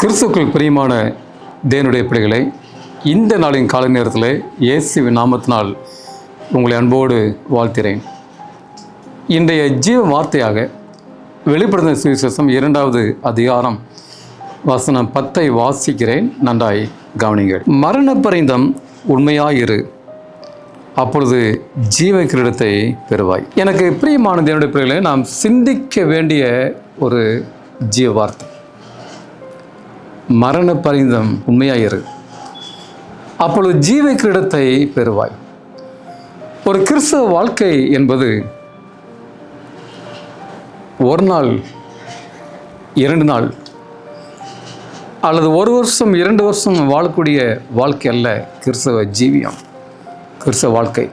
கிறிஸ்துக்கள் பிரியமான தேனுடைய பிள்ளைகளை இந்த நாளின் காலை நேரத்தில் இயேசுவின் நாமத்தினால் உங்களை அன்போடு வாழ்த்துகிறேன். இன்றைய ஜீவ வார்த்தையாக வெளிப்படுத்தின சுவிசேஷம் இரண்டாவது அதிகாரம் வசனம் பத்தை வாசிக்கிறேன். நன்றாய் கவனிங்கள் மரண பரிந்தம் உண்மையாயிரு அப்பொழுது ஜீவ கிரீடத்தை பெறுவாய். எனக்கு பிரியமான தேவனுடைய பிள்ளைகளை நாம் சிந்திக்க வேண்டிய ஒரு ஜீவ வார்த்தை. மரண பரிந்தம் உண்மையாயிரு. அப்பொழுது ஜீவ கிரீடத்தை பெறுவாய். ஒரு கிறிஸ்தவ வாழ்க்கை என்பது ஒரு நாள் இரண்டு நாள் அல்லது ஒரு வருஷம் இரண்டு வருஷம் வாழக்கூடிய வாழ்க்கை அல்ல கிறிஸ்தவ ஜீவியம் கிறிஸ்தவ வாழ்க்கை.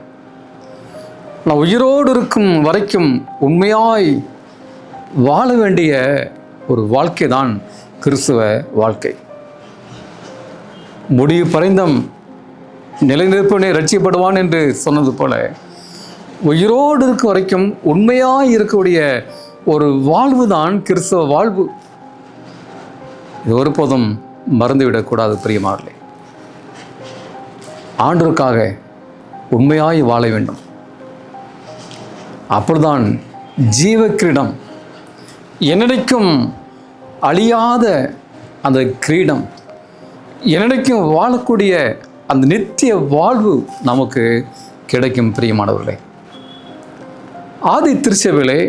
நான் உயிரோடு இருக்கும் வரைக்கும் உண்மையாய் வாழ வேண்டிய ஒரு வாழ்க்கை தான் கிறிஸ்துவ வாழ்க்கை. முடிவு பரிந்தம் நிலைநிற்பவனே ரட்சிப்படுவான் என்று சொன்னது போல உயிரோடு இருக்க வரைக்கும் உண்மையாக இருக்கக்கூடிய ஒரு வாழ்வு தான் கிறிஸ்தவ வாழ்வு. இது ஒருபோதும் மறந்துவிடக்கூடாது பிரியமார்களே ஆண்டோருக்காக உண்மையாய் வாழ வேண்டும். அப்பொழுதுதான் ஜீவ கிரீடம் என்னைக்கும் அழியாத அந்த கிரீடம் என்னைக்கும் வாழக்கூடிய அந்த நித்திய வாழ்வு நமக்கு கிடைக்கும் பிரியமானவர்களே. ஆதி திருச்சபையிலே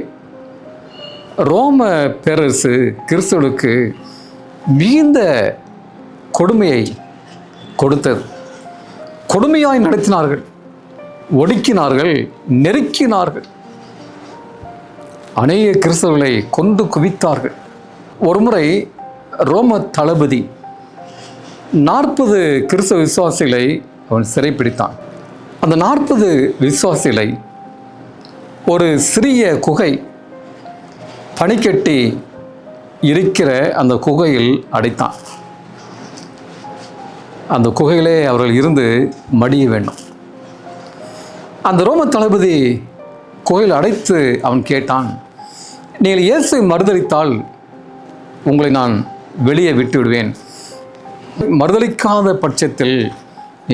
ரோம பேரரசு கிறிஸ்துவுக்கு மிகுந்த கொடுமையை கொடுத்தது. கொடுமையாய் நடத்தினார்கள் ஒடுக்கினார்கள் நெருக்கினார்கள். அநேக கிறிஸ்தவர்களை கொண்டு குவித்தார்கள். ஒருமுறை ரோம தளபதி நாற்பது கிறிஸ்தவ விசுவாசிகளை அவன் சிறைப்பிடித்தான். அந்த நாற்பது விசுவாசிகளை ஒரு சிறிய குகை பனிக்கட்டி இருக்கிற அந்த குகையில் அடைத்தான். அந்த குகையிலே அவர்கள் இருந்து மடிய வேண்டும். அந்த ரோம தளபதி கோயில் அடைத்து அவன் கேட்டான் நீங்கள் இயேசு மறுதளித்தால் உங்களை நான் வெளியே விட்டு விடுவேன் மறுதளிக்காத பட்சத்தில்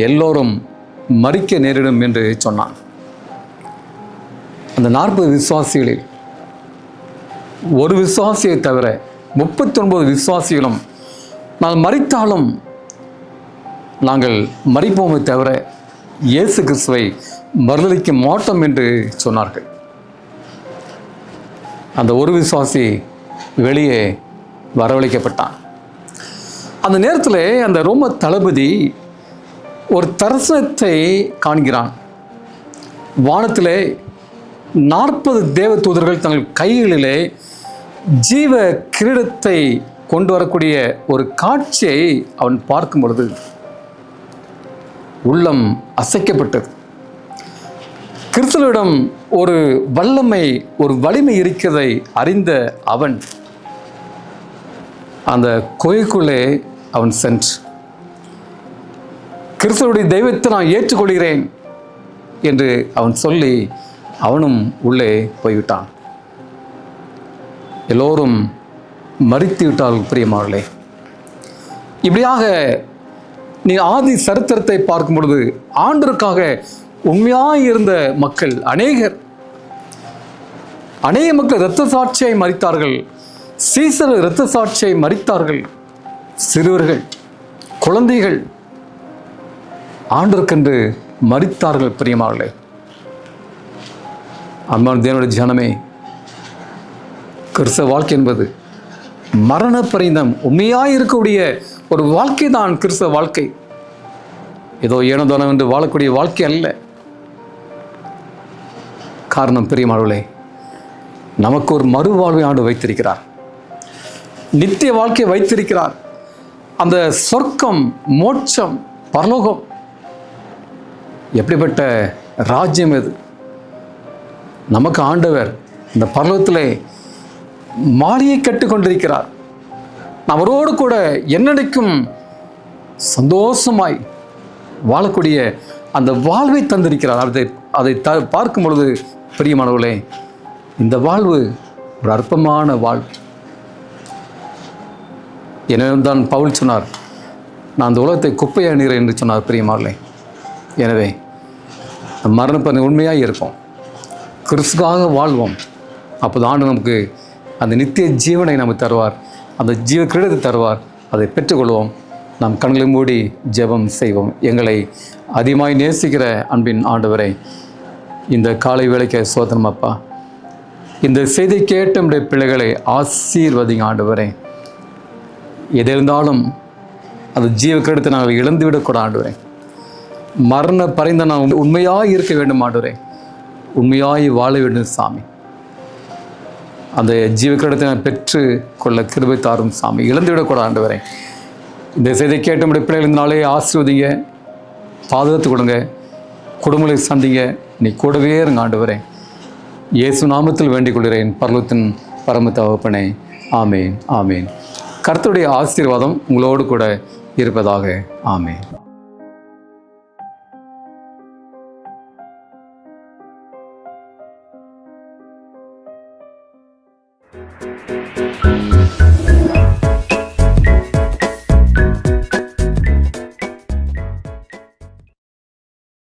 எல்லோரும் மறிக்க நேரிடும் என்று சொன்னான். அந்த நாற்பது விசுவாசிகளில் ஒரு விசுவாசியை தவிர முப்பத்தி ஒன்பது விசுவாசிகளும் நான் மறித்தாலும் நாங்கள் மறிப்போமே தவிர இயேசு கிறிஸ்துவை மறுதளிக்க மாட்டோம் என்று சொன்னார்கள். அந்த ஒரு விசுவாசி வெளியே வரவழைக்கப்பட்டான். அந்த நேரத்தில் அந்த ரோம தளபதி ஒரு தரிசனத்தை காண்கிறான். வானத்தில் நாற்பது தேவ தூதர்கள் தங்கள் கைகளிலே ஜீவ கிரீடத்தை கொண்டு வரக்கூடிய ஒரு காட்சியை அவன் பார்க்கும் பொழுது உள்ளம் அசைக்கப்பட்டது. கிறிஸ்தவரிடம் ஒரு வல்லமை ஒரு வலிமை இருக்கிறதை அறிந்த அவன் அந்த குகைக்குள்ளே அவன் சென்று. கிறிஸ்துவனுடைய தெய்வத்தை நான் ஏற்றுக்கொள்கிறேன் என்று அவன் சொல்லி அவனும் உள்ளே போய்விட்டான். எல்லோரும் மறித்து விட்டால் பிரியமார்களே இப்படியாக நீ ஆதி சரித்திரத்தை பார்க்கும் பொழுது ஆண்டருக்காக உண்மையாய் இருந்த மக்கள் அநேகர் அநேக மக்கள் இரத்த சாட்சியை மறித்தார்கள் சீசர் இரத்த சாட்சியை மறித்தார்கள். சிறுவர்கள் குழந்தைகள் ஆண்டருக்கென்று மறித்தார்கள் பிரியமார்களே அன்பான தேவனுடைய ஜனமே கிறிஸ்தவ வாழ்க்கை என்பது மரண பரிந்தம் உண்மையாக இருக்கக்கூடிய ஒரு வாழ்க்கை தான் கிறிஸ்தவ வாழ்க்கை. ஏதோ ஏனதோனம் என்று வாழக்கூடிய வாழ்க்கை அல்ல. காரணம் பெரியமானவர்களே நமக்கு ஒரு மறுவாழ்வை ஆண்டு வைத்திருக்கிறார். நித்திய வாழ்க்கையை வைத்திருக்கிறார். அந்த சொர்க்கம் மோட்சம் பரலோகம் எப்படிப்பட்ட ராஜ்யம் இது? நமக்கு ஆண்டவர் இந்த பரலோகத்திலே மாலையை கட்டி கொண்டிருக்கிறார் அவரோடு கூட என்னடைக்கும் சந்தோஷமாய் வாழக்கூடிய அந்த வாழ்வை தந்திருக்கிறார். அதை அதை த பார்க்கும் பொழுது பிரியமானவர்களே இந்த வாழ்வு ஒரு அற்பமான வாழ்வு. தான் பவுல் சொன்னார் நான் அந்த உலகத்தை குப்பை அணிகிறேன் என்று சொன்னார் பிரியமாரலே எனவே மரணப்பணி உண்மையாக இருப்போம் கிறிஸ்துக்காக வாழ்வோம். அப்போது ஆண்டு நமக்கு அந்த நித்திய ஜீவனை நமக்கு தருவார். அந்த ஜீவ கிரீடத்தை தருவார். அதை பெற்றுக்கொள்வோம். நாம் கண்களை மூடி ஜெபம் செய்வோம். எங்களை அதிகமாய் நேசிக்கிற அன்பின் ஆண்டவரை இந்த காலை வேலைக்கு சோதனம் அப்பா. இந்த செய்தி கேட்ட பிள்ளைகளை ஆசீர்வதிங்க ஆண்டவரே. எது இருந்தாலும் அந்த ஜீவ கிரீடத்தை நாங்கள் இழந்து விடக்கூடாது மரண பறைந்த நான் உண்மையாக இருக்க வேண்டும் ஆண்டவரே. உண்மையாய் வாழ வேண்டும் சாமி. அந்த ஜீவக்கிடத்தை நான் பெற்று கொள்ள கிருபை தாரும் சாமி. இழந்து விடக்கூடாது இந்த செய்தி கேட்ட நம்முடைய பிள்ளைகள் இந்த நாளே பாதுகாத்து கொடுங்க குடும்பங்களை சந்திங்க நீ கூடவே இருங்க ஆண்டவரே. இயேசு நாமத்தில் வேண்டிக் கொள்கிறேன் பர்வத்தின் பரம தகப்பனே ஆமேன் ஆமேன். கர்த்தருடைய ஆசீர்வாதம் உங்களோடு கூட இருப்பதாக. ஆமேன்.